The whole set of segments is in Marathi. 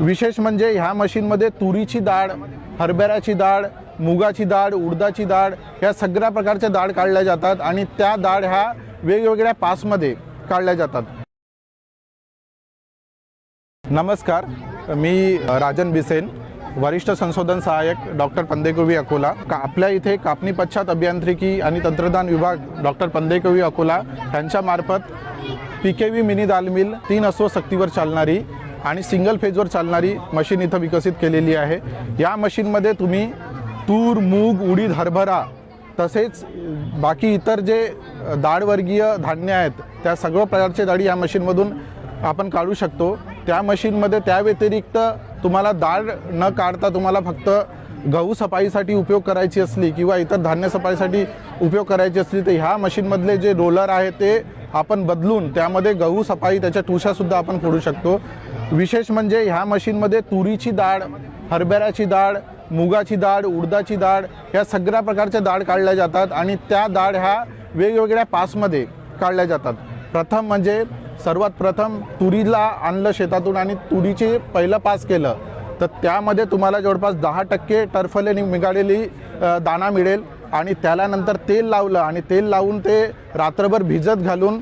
विशेष म्हणजे ह्या मशीनमध्ये तुरीची डाळ हरभऱ्याची डाळ मुगाची डाळ उडदाची डाळ ह्या सगळ्या प्रकारच्या डाळ काढल्या जातात आणि त्या डाळ ह्या वेगवेगळ्या पासमध्ये काढल्या जातात. नमस्कार मी राजन बिसेन वरिष्ठ संशोधन सहाय्यक डॉक्टर पंदेकवी अकोला. का आपल्या इथे कापणी पश्चात अभियांत्रिकी आणि तंत्रज्ञान विभाग डॉक्टर पंदेकवी अकोला यांच्यामार्फत P K V mini dal mill तीन असो सक्तीवर चालणारी आणि सिंगल फेजवर चालणारी मशीन इथं विकसित केलेली आहे. या मशीनमध्ये तुम्ही तूर मूग उडीद हरभरा तसेच बाकी इतर जे डाळवर्गीय धान्य आहेत त्या सगळं प्रकारचे डाळी या मशीनमधून आपण काढू शकतो. त्या मशीनमध्ये त्या व्यतिरिक्त तुम्हाला डाळ न काढता तुम्हाला फक्त गहू सफाईसाठी उपयोग करायची असली किंवा इतर धान्य सफाईसाठी उपयोग करायची असली तर ह्या मशीनमधले जे रोलर आहे ते आपण बदलून त्यामध्ये गहू सफाई त्याच्या टुशासुद्धा आपण फोडू शकतो. विशेष म्हणजे ह्या मशीनमध्ये तुरीची डाळ हरभऱ्याची डाळ मुगाची डाळ उडदाची डाळ ह्या सगळ्या प्रकारच्या डाळ काढल्या जातात आणि त्या डाळ ह्या वेगवेगळ्या पासमध्ये काढल्या जातात. प्रथम म्हणजे सर्वात प्रथम तुरीला आणलं शेतातून आणि तुरीचे पहिलं पास केलं. तर त्यामध्ये तुम्हाला जवळपास दहा टक्के टर्फले नि- निघालेली दाणा मिळेल आणि त्याला नंतर तेल लावलं आणि तेल लावून ते रात्रभर भिजत घालून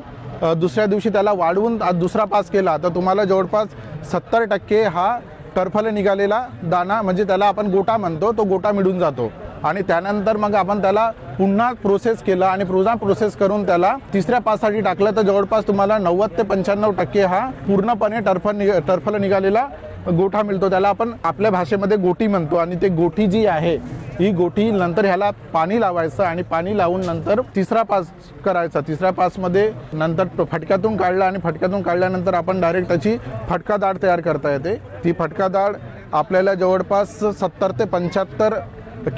दुसऱ्या दिवशी त्याला वाढवून दुसरा पास केला तर तुम्हाला जवळपास सत्तर टक्के हा टर्फल निघालेला दाणा म्हणजे त्याला आपण गोटा म्हणतो तो गोटा मिळून जातो. आणि त्यानंतर मग आपण त्याला पुन्हा प्रोसेस केला आणि पुन्हा प्रोसेस करून त्याला तिसऱ्या पाससाठी टाकलं तर जवळपास तुम्हाला नव्वद ते पंच्याण्णव टक्के हा पूर्णपणे टर्फ निघ टर्फल निघालेला गोठा मिळतो त्याला आपण आपल्या भाषेमध्ये गोटी म्हणतो. आणि ते गोठी जी आहे ही गोठी नंतर ह्याला पाणी लावायचं आणि पाणी लावून नंतर तिसरा पास करायचा. तिसऱ्या पासमध्ये नंतर फटक्यातून काढला आणि फटक्यातून काढल्यानंतर आपण डायरेक्ट त्याची फटका डाळ तयार करता येते. ती फटका डाळ आपल्याला जवळपास सत्तर ते पंच्याहत्तर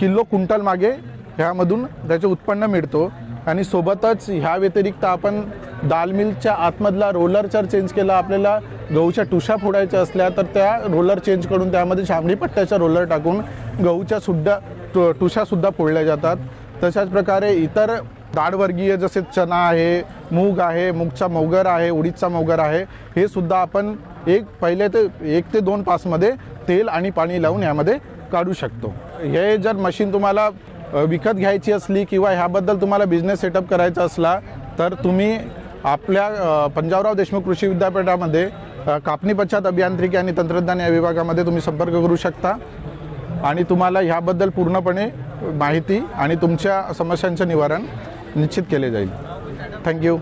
किलो क्विंटल मागे ह्यामधून त्याचे उत्पन्न मिळतो. आणि सोबतच ह्या व्यतिरिक्त आपण दाल मिलच्या आतमधला रोलर जर चेंज केला आपल्याला गहूच्या टुशा फोडायच्या असल्या तर त्या रोलर चेंज करून त्यामध्ये शामली पट्ट्याच्या रोलर टाकून गहूच्या सुद्धा टु टुशासुद्धा फोडल्या जातात. तशाच प्रकारे इतर डाळवर्गीय जसे चना आहे मूग आहे मूगचा मोगर आहे उडीदचा मोगर आहे हे सुद्धा आपण एक पहिले ते एक ते दोन पासमध्ये तेल आणि पाणी लावून यामध्ये काढू शकतो. हे जर मशीन तुम्हाला विकत घ्यायची असली किंवा ह्याबद्दल तुम्हाला बिझनेस सेटअप करायचा असला तर तुम्ही आपल्या पंजाबराव देशमुख कृषी विद्यापीठामध्ये कापणीपश्चात कापणी पश्चात अभियांत्रिकी आणि तंत्रज्ञान या विभागामध्ये तुम्ही संपर्क करू शकता. आणि तुम्हाला ह्याबद्दल पूर्णपणे माहिती आणि तुमच्या समस्यांचं निवारण निश्चित केले जाईल. थँक्यू